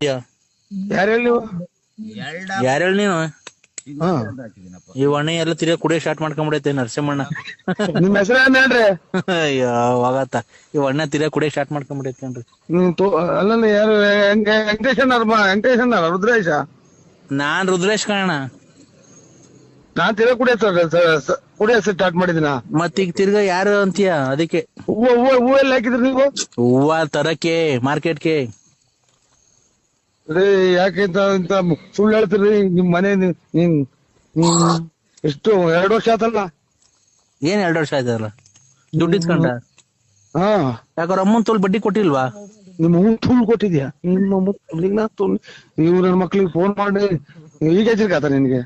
ಯಾರು ನೀವು? ಯಾರು ನೀನು ಹಾ. ಈ ಅಣ್ಣ ಎಲ್ಲ ತಿರ್ಗಾ ಕುಡಿಯೋ ಸ್ಟಾರ್ಟ್ ಮಾಡ್ಕೊಂಡ್ಬಿಡೈತೆ ನರಸಿಂಹಣ್ಣ. ನಿಮ್ ಹೆಸರು ಏನ್ ಹೇಳ್ರಿ? ಅಯ್ಯೋ ಹೋಗತ್ತ ಈ ಅಣ್ಣ ತಿರ್ಗಾ ಕುಡಿಯೋ ಸ್ಟಾರ್ಟ್ ಮಾಡ್ಕೊಂಡ್ಬಿಡೈತೆ ಅನ್ರಿ ತೋ ಅಲ್ಲ ಯಾರು ಹೆಂಗ- ವೆಂಕಟೇಶ್ ಮಾ ವೆಂಕಟೇಶ್ ರುದ್ರೇಶ? ನಾನ್ ರುದ್ರೇಶ್ ಕಾಣ ನಾನ್ ತಿರ್ಗ ಕುಡಿಯ ಕುಡಿಯ ಸ್ಟಾರ್ಟ್ ಮಾಡಿದಿನ ಮತ್ ಈಗ ತಿರ್ಗಾ ಯಾರು ಅಂತೀಯ ಅದಕ್ಕೆ? ಹೂವ ಹೂವ ಹೂವ ಎಲ್ಲ ಹಾಕಿದ್ರಿ ನೀವು? ಹೂವ ತರಕ್ಕೆ ಮಾರ್ಕೆಟ್ಗೆ. ರೀ ಯಾಕೆ ಇಂತ ಇಂತ ಸುಳ್ಳು ಹೇಳ್ತೀರಿ ನಿಮ್ ಮನೆ ನಿ- ನಿಮ್ ನಿಮ್ ಎಷ್ಟು ಎರಡು ವರ್ಷ ಆತಲ್ಲ? ಏನ್ ಎರಡ್ ವರ್ಷ ಆಯ್ತಲ್ಲ? ದುಡ್ಡು ಇಸ್ಕೊಂಡ? ಹಾ. ಯಾಕವ್ರ ಅಮ್ಮನ್ ತೋಲ್ ಬಡ್ಡಿ ಕೊಟ್ಟಿಲ್ವಾ? ನಿಮ್ಮ ಅಮ್ಮ ತೋಲ್ ಕೊಟ್ಟಿದ್ಯಾ? ನಿಮ್ಮ ತುಳಿಗ್ ನಾ ತುಳ್ ಇವ್ ನನ್ ಮಕ್ಳಿಗೆ ಫೋನ್ ಮಾಡಿ ಈಗ ಹೆಚ್ಚಿರ್ಕಾತ ನಿನ್ಗೆ?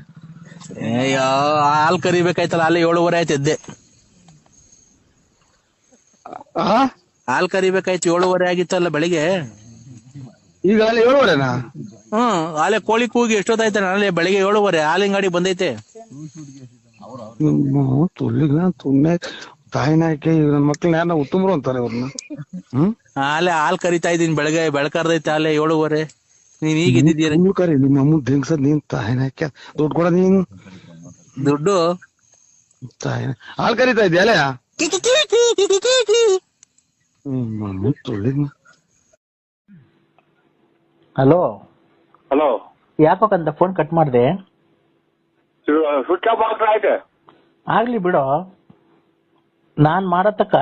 ಅಯ್ಯೋ ಹಾಲ್ ಕರಿಬೇಕಾಯ್ತಲ್ಲ ಅಲ್ಲಿ ಏಳುವರೆ ಆಯ್ತು ಎದ್ದೆ. ಆ? ಹಾಲ್ ಕರಿಬೇಕಾಯ್ತು ಏಳುವರೆ ಆಗಿತ್ತಲ್ಲ ಬೆಳಿಗ್ಗೆ. ಈಗ ಅಲ್ಲಿ ಏಳುವರೆನಾ? ಹ್ಮ್ ಆಲೆ ಕೋಳಿ ಕೂಗಿ ಎಷ್ಟೊತ್ತಾಯ್ತ ನಾಳೆ ಬೆಳಿಗ್ಗೆ ಏಳುವರೆ ಹಾಲಿನ ಗಾಡಿ ಬಂದೈತೆ. ನಿಮ್ಮ ಅವ್ನ್ ತುಳಿಗ್ ನಾ ತುಣ್ಣೆ ತಾಯಿನ ಹಾಕಿ ನನ್ ಮಕ್ಳನ್ನ ಯಾರನ್ನ ಉತ್ತಮರು ಅಂತಾರೆ ಅವ್ರನ್ನ ಹ್ಮ್? ಆಲೆ ಹಾಲ್ ಕರಿತಾ ಇದೀನಿ ಬೆಳಗ್ಗೆ ಬೆಳಕರ್ದೈತೆ ಆಲೆ ಏಳುವರೆ. ನೀನ್ ಈಗ ಇದ್ದಿದ್ದೀರ ನೀವು ಕರಿ ನಿಮ್ಮ ಅಮ್ಮ ದಿಂಗ್ಸದ್ ನೀನ್ ತಾಯಿನ ಹಾಕಿ ದುಡ್ಡು ಕೊಡ ನೀನು. ದುಡ್ಡು? ತಾಯಿನ ಹಾಲ್ ಕರಿತಾ ಇದ್ಯಾ ಹ್ಮ್ ತುಳ್ಳಿಗ ಅಮ್ಮ ತುಳಿಗ್ ನಾ ಹಲೋ ಹಲೋ ಯಾಕಂತ ಫೋನ್ ಕಟ್ ಮಾಡಿದೆ. ಸ್ವಿಚ್ ಆಫ್ ಆಗ್ತಾ ಆಗ್ಲಿ ಬಿಡು. ನಾನ್ ಮಾಡತಕ್ಕ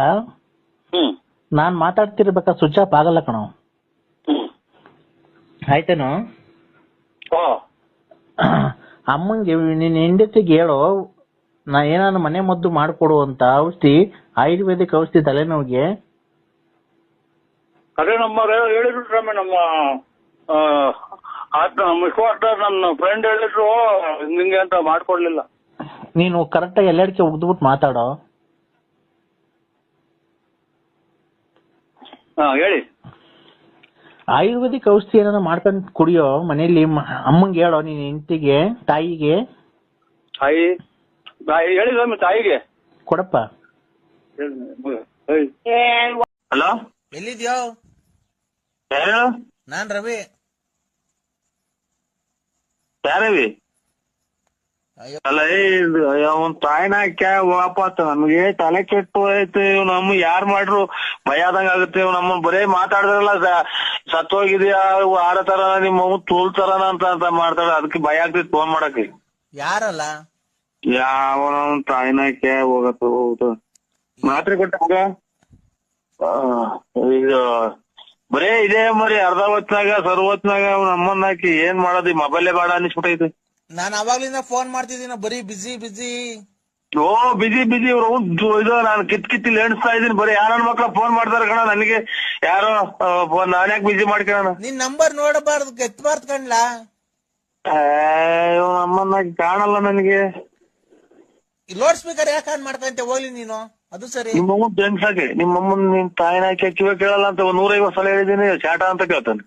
ಹ್ಮ್. ನಾನ್ ಮಾತಾಡ್ತಿರ್ಬೇಕ ಸ್ವಿಚ್ ಆಫ್ ಆಗಲ್ಲ ಕಣೋ. ಆಯ್ತೇನು? ಓ ಅಮ್ಮಂಗೆ ನಿನ್ನ ಹೆಂಡತಿಗೆ ಹೇಳು. ನಾ ಏನಾದ್ರು ಮನೆ ಮದ್ದು ಮಾಡಿಕೊಡು ಅಂತ ಔಷಧಿ ಆಯುರ್ವೇದಿಕ್ ಔಷಧಿ ತಲೆನೋವಿಗೆ. ಅದೇ ನಮ್ಮ ಹೇಳಿದ್ರು ಸ್ವಾಮಿ ನಮ್ಮ ಆ, ಆತ ವಿಶ್ವಾಸ ನನ್ನ ಫ್ರೆಂಡ್ ಹೇಳಿದ್ರು ನಿಂಗೆ ಅಂತ ಮಾಡ್ಕೊಡ್ಲಿಲ್ಲ. ನೀನು ಕರೆಕ್ಟಾಗಿ ಎಲ್ಲಡಿಕೆ ಉಗ್ದ್ಬಿಟ್ಟು ಮಾತಾಡೋ? ಹಾ ಹೇಳಿ. ಆಯುರ್ವೇದಿಕ್ ಔಷಧಿ ಏನಾರ ಮಾಡ್ಕೊಂಡ್ ಕುಡಿಯೋ ಮನೇಲಿ ಅಮ್ಮಂಗೆ ಹೇಳೋ ನೀನ್ ಹೆಂಡತಿಗೆ ತಾಯಿಗೆ? ತಾಯಿ ತಾಯಿ ಹೇಳಿ ಸ್ವಾಮಿ ತಾಯಿಗೆ. ಕೊಡಪ್ಪ. ಹಲೋ? ಎಲ್ಲಿದ್ಯೋ? ಯಾರು? ನಾನ್ ರವಿ. ಯಾರವಿ. ಅಲ್ಲ ಅವನ್ ತಾಯಿನ ವಾಪಸ್ ನಮ್ಗೆ ತಲೆ ಕೆಟ್ಟು ಹೋಯ್ತು. ಇವ್ ನಮ್ಮ ಯಾರ್ ಮಾಡ್ರು ಭಯ ಆದಂಗ ಆಗುತ್ತೆ. ಇವ್ ನಮ್ಮ ಬರೇ ಮಾತಾಡಿದ್ರಲ್ಲ ಸತ್ತೋಗಿದ್ಯಾ ಹೋಗಿದ್ಯಾ ಆರ ತರ ನಿಮ್ಮ ಅವ್ವ ತೂಲ್ತಾರನ ಅಂತ ಅಂತ ಮಾಡ್ತಾಳ. ಅದಕ್ಕೆ ಭಯ ಆಗ್ತೈತಿ ಫೋನ್ ಮಾಡಕ್ಕೆ. ಯಾರಲ್ಲ? ಯಾವ ತಾಯಿನ ಹಾಕ್ಯ ಹೋಗತ್ತ ಹೌದು ಮಾತ್ರೆ ಕೊಟ್ಟಾಗ ಈಗ ಬರೇ ಇದೇ ಮರಿ ಅರ್ಧ ಹೊತ್ನಾಗ ಸರ್ವತ್ನಾಗ ನಮ್ಮನ್ನ ಅವ್ನ ಅಮ್ಮನ್ ಹಾಕಿ ಏನ್ ಮಾಡೋದು? ಈ ಮೊಬೈಲೇ ಬೇಡ ಅನಿಸ್ಬಿಟ್ಟೈತಿ ನಾನು ಅವಾಗ್ಲಿಂದ ಫೋನ್ ಮಾಡ್ತಿದ್ದೀನ ಬರೀ ಬಿಸಿ ಬಿಸಿ ಓ ಬಿಜಿ ಬಿಜಿ ಇವ್ರು. ಇದು ನಾನು ಕಿತ್ ಕಿತ್ತಿ ಎಣಿಸ್ತಾ ಇದೀನಿ ಬರೀ ಯಾರ ಮಕ್ಳ ಫೋನ್ ಮಾಡ್ತಾರ ಕಣ ನನಗೆ. ಯಾರೋ ಫೋನ್ ನಾನ್ಯಾಕ್ ಬಿಜಿ ಮಾಡ್ಕಣ ನಿನ್? ನಂಬರ್ ನೋಡಬಾರ್ದು ಗೆತ್ಬಾರ್ದು ಕಣ್ಲಾ? ಅಮ್ಮನ್ನ ಕಾಣಲ್ಲ ನನಗೆ. ಲೋಡ್ ಸ್ಪೀಕರ್ ಯಾಕೆ ಆನ್ ಮಾಡ್ಕಂತೆ ಹೋಗ್ಲಿ ನೀನು. ಅದು ಸರಿ. ನಿಮ್ಮಮ್ಮ ಬೆನ್ಸಾಗೆ ನಿಮ್ಮಮ್ಮನ್ ನಿನ್ ತಾಯಿನ ಹಾಕಿ ಕಿವ ಕೇಳಲ್ಲ ಅಂತ ಒಂದ್ ನೂರೈವತ್ ಸಲ ಹೇಳಿದೀನಿ ಚಾಟ ಅಂತ ಕೇಳ್ತಾನೆ.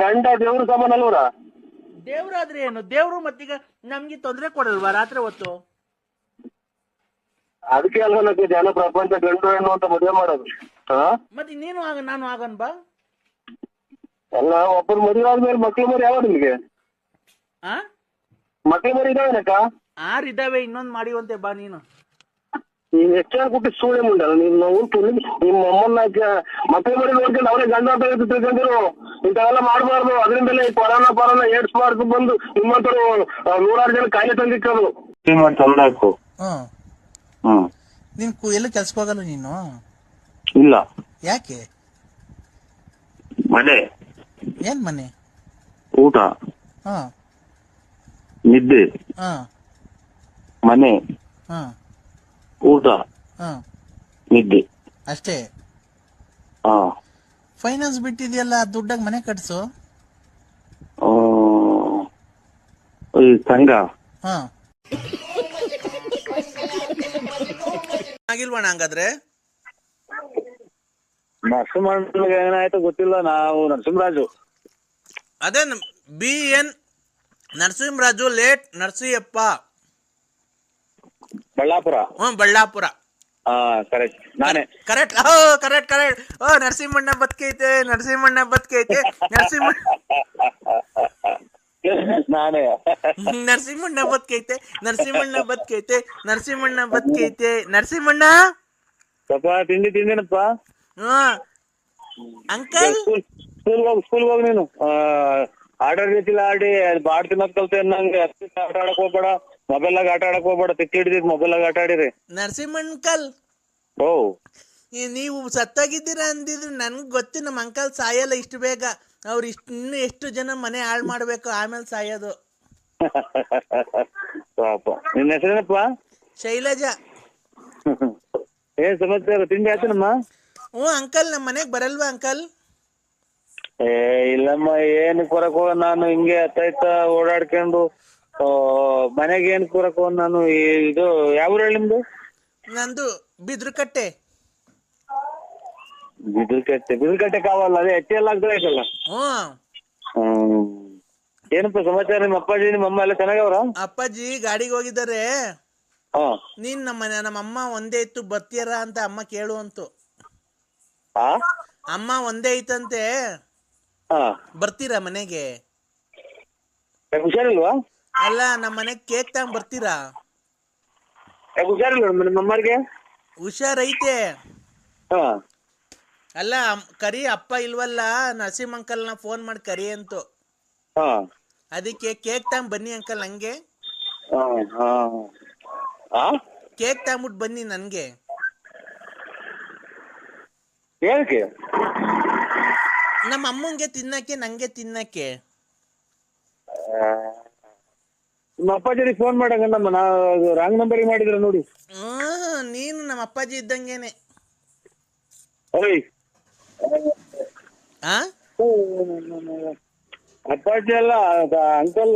ಗಂಡ ದೇವ್ರ ಸಮಾನ ಅಲ್ವರ ದೇವ್ರಾದ್ರೆ ಏನು? ದೇವ್ರು ಮತ್ತೀಗ ನಮ್ಗೆ ತೊಂದ್ರೆ ಕೊಡಲ್ವಾ ರಾತ್ರಿ ಹೊತ್ತು? ಅದಕ್ಕೆ ಅಲ್ವ ನನಗೆ ಜನ ಪ್ರಪಂಚ ಗಂಡು ಹೆಣ್ಣು ಅಂತ ಮದುವೆ ಮಾಡೋದು? ಹಾ? ಮತ್ತೆ ನೀನು ಆಗ ನಾನು ಆಗನ್ ಬಾ ಅಲ್ಲ ಒಬ್ಬರು ಮದುವೆ ಆದ್ಮೇಲೆ ಮಕ್ಳು ಮರಿ ಯಾವ ನಿಮ್ಗೆ? ಆ? ಮಕ್ಳು ಮರಿ ಇದಾವನಕ್ಕ ಆರ್ ಇದಾವೆ ಇನ್ನೊಂದ್ ಮಾಡಿವಂತೆ ಬಾ ನೀನು. ನೀನ್ ಹೆಚ್ಚಾಗಿ ಕೊಟ್ಟು ಸೂಳೆ ಮುಂಡಲ್ಲ ನೀನ್ ನಾವು ತುಳಿ ನಿಮ್ಮ ಅಮ್ಮನ್ನ ಮಕ್ಳು ಮರಿ ನೋಡ್ಕೊಂಡು ಅವರೇ ಗಂಡ ಅಂತ ಹೇಳ್ತು ತಿಳ್ಕೊಂಡಿರು. ಇಂಥವೆಲ್ಲ ಮಾಡಬಾರ್ದು ಅದರಿಂದಲೇ ಈ ಕೊರೋನಾ ಪರೋನಾ ಏಡ್ಸ್ ಮಾರ್ಕ್ ಬಂದು ನಿಮ್ಮಂತರು ನೂರಾರು ಜನ ಕಾಯಿಲೆ ತಂದಿಕ್ಕದು. ಚಂದ ಹಾಕು ಹ್ಮ್. ಹ್ಮ್. ನೀನ್ ಕು- ಎಲ್ಲೂ ಕೆಲ್ಸಕ್ಕೆ ಹೋಗಲ್ಲ ನೀನು? ಇಲ್ಲ. ಯಾಕೆ? ಮನೆ. ಏನ್ ಮನೆ? ಊಟ. ಹಾ. ನಿದ್ದೆ. ಹಾ. ಮನೆ. ಹಾ. ಊಟ. ಹಾ. ನಿದ್ದೆ. ಅಷ್ಟೇ? ಹಾ. ಫೈನಾನ್ಸ್ ಬಿಟ್ಟಿದೆಯಲ್ಲ ದುಡ್ಡಾಗ ಮನೆ ಕಟ್ಸು. ಈ ಸಂಘ. ಹಾ. ಆಗಿಲ್ವಣ ಹಂಗಾದ್ರೆ? ನರಸಿಂಹ ಏನಾಯ್ತು ಗೊತ್ತಿಲ್ಲ ನಾವು ನರಸಿಂಹರಾಜು. ಅದೇ B N Narasimharaju late Narasimhappa Ballapura. Hmm Ballapura. Correct ನಾನೇ. ಕರೆಕ್ಟ್. ಓ ಕರೆಕ್ಟ್ ಕರೆಕ್ಟ್. ಓ ನರಸಿಂಹಣ್ಣ ಬದುಕೈತೆ ನರಸಿಂಹಣ್ಣ ಬದುಕೈತೆ ನರಸಿಂಹ ನಾನೇ. ನರಸಿಂಹಣ್ಣ ಬದುಕೈತೆ ನರಸಿಂಹಣ್ಣ ಬದುಕೈತೆ ನರಸಿಂಹಣ್ಣ ಬದುಕೈತೆ ನರಸಿಂಹಣ್ಣ? ಸ್ವಲ್ಪ ತಿಂಡಿ ತಿಂದಿನಪ್ಪ? ಹ್ಮ್. ಅಂಕಲ್? ಸ್ಕೂಲ್ ಸ್ಕೂಲ್ ಹೋಗಿ ಸ್ಕೂಲ್ ಹೋಗಿ ನೀನು. ಆರ್ಡರ್ ರೀತಿಲಿ ಆಡಿ ಬಾಡ್ ತಿನ್ನೋದ್ ಕಲ್ತೆ ನಂಗೆ ಆಟ ಆಡಕ್ ಹೋಗ್ಬೇಡ. ಮೊಬೈಲ್ ಆಟ ಆಡಕ್ ಹೋಗ್ಬೇಡ. ತಿಕ್ಕಿ ಹಿಡಿದಿದ್ ಮೊಬೈಲ್ ಆಟ ಆಡಿರಿ. ನರಸಿಂಹಣ್ಣ ಅಂಕಲ್. ಓ. ನೀವು ಸತ್ತಾಗಿದ್ದೀರಾ ಅಂದಿದ್ರೆ ನನ್ಗೆ ಗೊತ್ತು ನಮ್ಮ ಅಂಕಲ್ ಸಾಯಲ್ಲ ಇಷ್ಟು ಬೇಗ. ಅವ್ರು ಇಷ್ಟು ಇನ್ನೂ ಎಷ್ಟು ಜನ ಮನೆ ಹಾಳ್ ಮಾಡ್ಬೇಕು ಆಮೇಲೆ ಸಾಯೋದು. ಪಾಪ. ನಿನ್ನ ಹೆಸರೇನಪ್ಪ? ಶೈಲಜಾ. ಏನ್ ಸಮಸ್ಯೆ ತಿಂಡಿ ಆಯ್ತನಮ್ಮ? ಹ್ಞೂ ಅಂಕಲ್ ನಮ್ಮ ಮನೆಗೆ ಬರಲ್ವಾ ಅಂಕಲ್? ಏ ಇಲ್ಲಮ್ಮ ಏನ್ ಕೊರಕ್ ನಾನು ಹಿಂಗೆ ಹತ್ತೈತ ಓಡಾಡ್ಕೊಂಡು ಓ ಮನೆಗೆ ಏನ್ ಕೊರಕ್ ನಾನು ಈ- ಇದು ಯಾವ ಹೇಳಿ ನಿಮ್ದು? ನಂದು ಬಿದ್ರಕಟ್ಟೆ. ಬಿದ್ರಕಟ್ಟೆ ಬಿದ್ರಕಟ್ಟೆ ಕಾವಲ್ಲ ಅದೇ ಎಚ್ಚೆ ಎಲ್ಲ ಹ್ಞೂ. ಹ್ಮ್ ಏನಪ್ಪ ಸಮಾಚಾರ ನಿಮ್ಮ ಅಪ್ಪಾಜಿ ನಿಮ್ಮ ಅಮ್ಮ ಎಲ್ಲ ಚೆನ್ನಾಗವ್ರ? ಅಪ್ಪಾಜಿ ಗಾಡಿಗೆ ಹೋಗಿದ್ದಾರೆ. ಹಾ. ನೀನ್ ನಮ್ಮ ಮನೆ ನಮ್ಮ ಅಮ್ಮ ಒಂದೇ ಇತ್ತು ಬರ್ತೀರ ಅಂತ ಅಮ್ಮ ಕೇಳುವಂತು ಹಾ ಅಮ್ಮ ಒಂದೇ ಐತಂತೆ. ಬರ್ತೀರಾ ಮನೆಗೆ? ಹುಷಾರಿಲ್ವಾ? ಅಲ್ಲ ನಮ್ಮ ಮನೆಗೆ ಕೇಕ್ ತಗೊಂಡ್ ಬರ್ತೀರಾ? ಯಾಕೆ ಹುಷಾರಿಲ್ವಾ ನಿಮ್ಮ ಹುಷಾರೈತೆ. ಅಲ್ಲ ಕರಿ ಅಪ್ಪ ಇಲ್ವಲ್ಲ ನರಸಿಂಹ ಅಂಕಲ್ನ ಫೋನ್ ಮಾಡಿ ಕರಿ ಅಂತು. ಅದಕ್ಕೆ ಕೇಕ್ ತಗೊಂಡ್ ಬನ್ನಿ ಅಂಕಲ್ ನಂಗೆ. ಹಾ ಹಾ. ಹಾ ಕೇಕ್ ತಗೊಂಬಿಟ್ಟು ಬನ್ನಿ ನನ್ಗೆ. ಏನಕ್ಕೆ ನಮ್ಮ ಅಮ್ಮಂಗೆ ತಿನ್ನಕ್ಕೆ ನಂಗೆ ತಿನ್ನಕ್ಕೆ? ನಿಮ್ಮ ಅಪ್ಪಾಜಿ ಫೋನ್ ನಾ ರಾಂಗ್ ನಂಬರ್ ಮಾಡಿದ್ರ ನೋಡಿ. ಹ್ಮ್ ನೀನು ನಮ್ಮ ಅಪ್ಪಾಜಿ ಇದ್ದಂಗೆನೆ. ಓಯ್ ಆ? ಅಪ್ಪಾಜಿ ಅಲ್ಲ ಅಂಕಲ್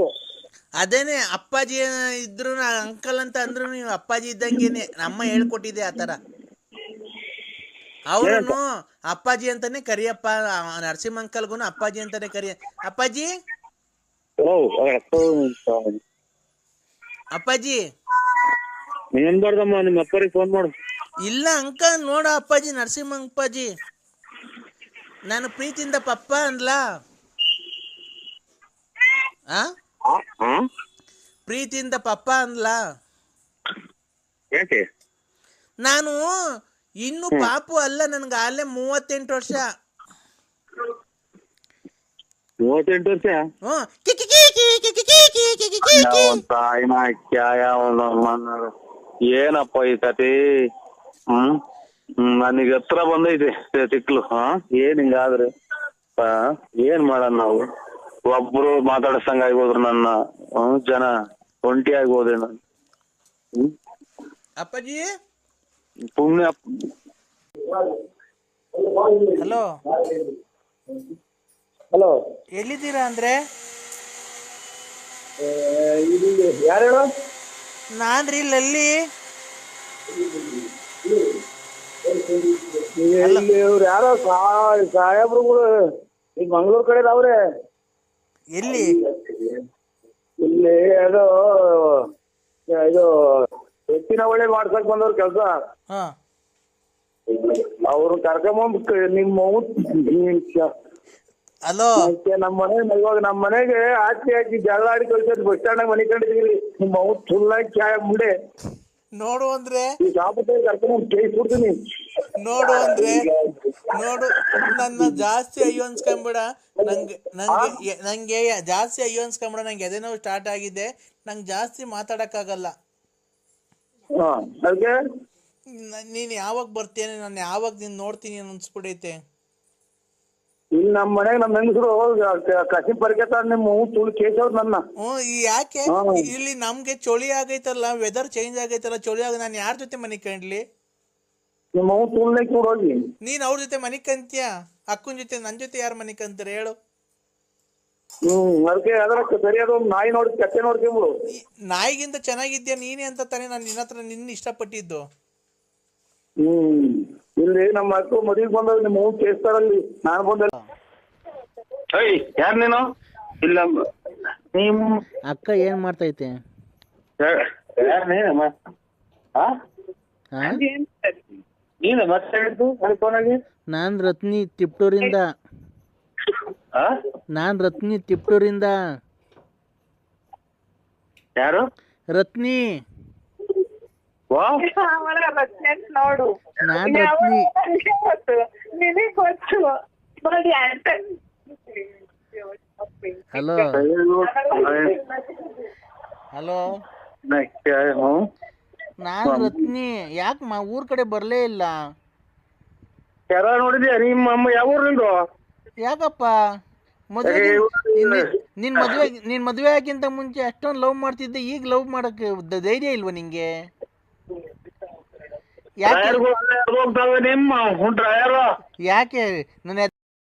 ಅದೇನೆ ಅಪ್ಪಾಜಿ ಇದ್ರು ಅಂಕಲ್ ಅಂತ ಅಂದ್ರು ನೀವು ಅಪ್ಪಾಜಿ ಇದ್ದಂಗೆನೆ. ನಮ್ಮ ಹೇಳ್ಕೊಟ್ಟಿದೆ ಆ ಅವ್ರು ಅಪ್ಪಾಜಿ ಅಂತಾನೆ ಕರಿಯಪ್ಪ ನರಸಿಂಹಂಕಲ್ಗೂನು ನರಸಿಂಹ ಅಪ್ಪಾಜಿ ಅಂತಾನೆ ಕರಿಯ. ಅಪ್ಪಾಜಿ? ಅಪ್ಪಾಜಿ. ನಿಮ್ಮ ಅಪ್ಪರಿಗೆ ಫೋನ್ ಮಾಡು. ಇಲ್ಲ ಅಂಕ ನೋಡ ಅಪ್ಪಾಜಿ ನರಸಿಂಹ ಅಪ್ಪಾಜಿ. ನಾನು ಪ್ರೀತಿಯಿಂದ ಪಪ್ಪ ಅಂದ್ಲ? ಆ? ಪ್ರೀತಿಯಿಂದ ಪಪ್ಪ ಅಂದ್ಲ? ನಾನು ಇನ್ನು ಪಾಪು ಅಲ್ಲ ನನ್ಗೆ ಅಲ್ಲೇ ಮೂವತ್ತೆಂಟು ವರ್ಷ ಮೂವತ್ತೆಂಟು ವರ್ಷ ಏನಪ್ಪ ಈ ಕತಿ ಹ್ಮ್ ನನಗೆ ಹತ್ರ ಬಂದೈತೆ ತಿಕ್ಲು ಹಾ ಏನ್ ಹಿಂಗಾದ್ರೆ ಏನ್ ಮಾಡೋಣ ನಾವು ಒಬ್ರು ಮಾತಾಡಿಸಂಗ ಹೋದ್ರು ನನ್ನ ಜನ ಒಂಟಿಯಾಗಿ ಹೋದೆ ನಾನು ಅಪ್ಪಾಜಿ ಪುಣ್ಯ. ಹಲೋ. ಹಲೋ. ಎಲ್ಲಿದ್ದೀರಾ ಅಂದ್ರೆ? ಯಾರು ಹೇಳು ನಾನ್ರಿ ಲಲ್ಲಿ. ಇಲ್ಲಿ ಇವ್ರು ಯಾರೋ? ಸಾಹೇಬ್ರುಗಳು. ಈಗ ಮಂಗಳೂರು ಕಡೆ ಅವ್ರೆ. ಎಲ್ಲಿ? ಇಲ್ಲಿ ಅದು ಇದು ಹೆಚ್ಚಿನ ಒಳ್ಳೆ ಮಾಡ್ಸಕ್ ಬಂದವ್ರ ಕೆಲಸ. ಹಾ. ಅವ್ರು ಕರ್ಕೊಂಬಂದ್ ನಿಮ್ಮ ಹಲೋ. ಮತ್ತೆ ನಮ್ಮ ಮನೆ ಇವಾಗ ನಮ್ಮ ಮನೆಗೆ ಆಚೆ ಹಾಕಿ ಜಗಳ ಆಡಿ ಕಳ್ಸೋದು ಬಸ್ ಸ್ಟ್ಯಾಂಡ್ ಮನೆ ಕಂಡಿದ್ದೀರಿ ನಿಮ್ಮ ಫುಲ್ ಆಗಿ ಚಾಯ ಮುಂಡೆ ನೋಡು ಅಂದ್ರೆ ಈ ಶಾಪತ್ತೆ ಕರ್ಕೊಂಡ್ ನೋಡು ಅಂದ್ರೆ ನೋಡು ನನ್ನ ಜಾಸ್ತಿ ಅಯ್ಯೋ ಅನ್ಸ್ಕೊಂಬಿಡ. ನಂಗೆ ನಂಗೆ ನಂಗೆ ಜಾಸ್ತಿ ಅಯ್ಯೋ ಅನ್ಸ್ಕೊಂಬಿಡ. ನಂಗೆ ಎದೆ ನೋವು ಸ್ಟಾರ್ಟ್ ಆಗಿದೆ. ನಂಗೆ ಜಾಸ್ತಿ ಮಾತಾಡಕ್ಕಾಗಲ್ಲ. ಹಾ ಅದಕ್ಕೆ ನೀನ್ ಯಾವಾಗ ಬರ್ತೀನಿ ನಾನು ಯಾವಾಗ ನೀನ್ ನೋಡ್ತೀನಿ ಅನ್ಸ್ಬಿಡೈತೆ ಇಲ್ಲಿ ನಮ್ಮ ಮನೆಗೆ ನಮ್ಮ ಹೆಂಗಸರು ಕಸಿ ಪರಿಕೆತ ನಿಮ್ಮ ಅವ್ನು ತುಳು ಕೇಸವ್ರು ನನ್ನ. ಹ್ಞೂ ಈ ಯಾಕೆ? ಇಲ್ಲಿ ನಮ್ಗೆ ಚಳಿ ಆಗೈತಲ್ಲ ವೆದರ್ ಚೇಂಜ್ ಆಗೈತಲ್ಲ ಚಳಿ ಆಗ ನಾನು ಯಾರ ಜೊತೆ ಮನೆ ಕಂಡ್ಲಿ ನಿಮ್ಮ ಅವ್ನು ತುಳ್ನೆ ಹೋಗಿ. ನೀನ್ ಅವ್ರ ಜೊತೆ ಮನೆ ಕಂತೀಯ? ಅಕ್ಕನ ಜೊತೆ ನನ್ ಜೊತೆ ಯಾರು ಮನೆ ಕಂತಾರೆ ಹೇಳು. ಹ್ಮ್ ಅದಕ್ಕೆ ಅದರ ಸರಿಯಾದ ಒಂದು ನಾಯಿ ನೋಡಿ ಕತ್ತೆ ನೋಡ್ಕೊಂಬಿಡು. ನಾಯಿಗಿಂತ ಚೆನ್ನಾಗಿದ್ಯಾ ನೀನೇ ಅಂತ ತಾನೇ ನಾನು ನಿನ್ನ ಹತ್ರ ನಿನ್ನ ಇಷ್ಟಪಟ್ಟಿದ್ದು. ಹ್ಮ್. ಇಲ್ಲಿ ನಮ್ಮ ಅಕ್ಕ ಮದುವೆಗೆ ಬಂದಾಗ ನಿಮ್ಮ ಅವ್ನು ಕೇಸ್ತಾರಲ್ಲಿ. ನಾನು ಬಂದ ಏಯ್ ಯಾರು ನೀನು? ಇಲ್ಲ ನಿಮ್ ಅಕ್ಕ ಏನ್ ಮಾಡ್ತೈತೆ? ಯಾರು ನೀನಮ್ಮ ಹಾ ಹಾ ನೀನು ಮತ್ತೆ ಹೇಳಿದ್ದು ನನ್ನ ಫೋನಾಗಿ ನಾನ್ ರತ್ನಿ ತಿಪ್ಟೂರಿಂದ. ಆ? ನಾನ್ ರತ್ನಿ ತಿಪ್ಟೂರಿಂದ. ಯಾರು? ರತ್ನಿ. ಆಮೇಲೆ ರಚನೆ ನೋಡು. ನಾನ್ ರತ್ನಿ ನನಗೆ ಗೊತ್ತು. ನೋಡಿ ಅಂತ. ಹಲೋ. ಹಲೋ. ನಾನ್ ರತ್ನಿ. ಯಾಕೆ ಮಾ ಊರ್ ಕಡೆ ಬರ್ಲೇ ಇಲ್ಲ. ಯಾರ ನೋಡಿದ್ಯಾ? ನಿಮ್ಮ ಅಮ್ಮ ಯಾವ ಊರಿಂದು ಯಾಕಪ್ಪ? ಮದ್ವೆ ನಿನ್ ಮದ್ವೆ ನಿನ್ ಮದ್ವೆ ಆಗಿಂತ ಮುಂಚೆ ಅಷ್ಟೊಂದು ಲವ್ ಮಾಡ್ತಿದ್ದೆ. ಈಗ ಲವ್ ಮಾಡಕ್ ಧೈರ್ಯ ಇಲ್ವಾ ನಿಂಗೆ? ಯಾಕೆ? ನಿಮ್ಮ ಯಾಕೆ? ನನ್ನ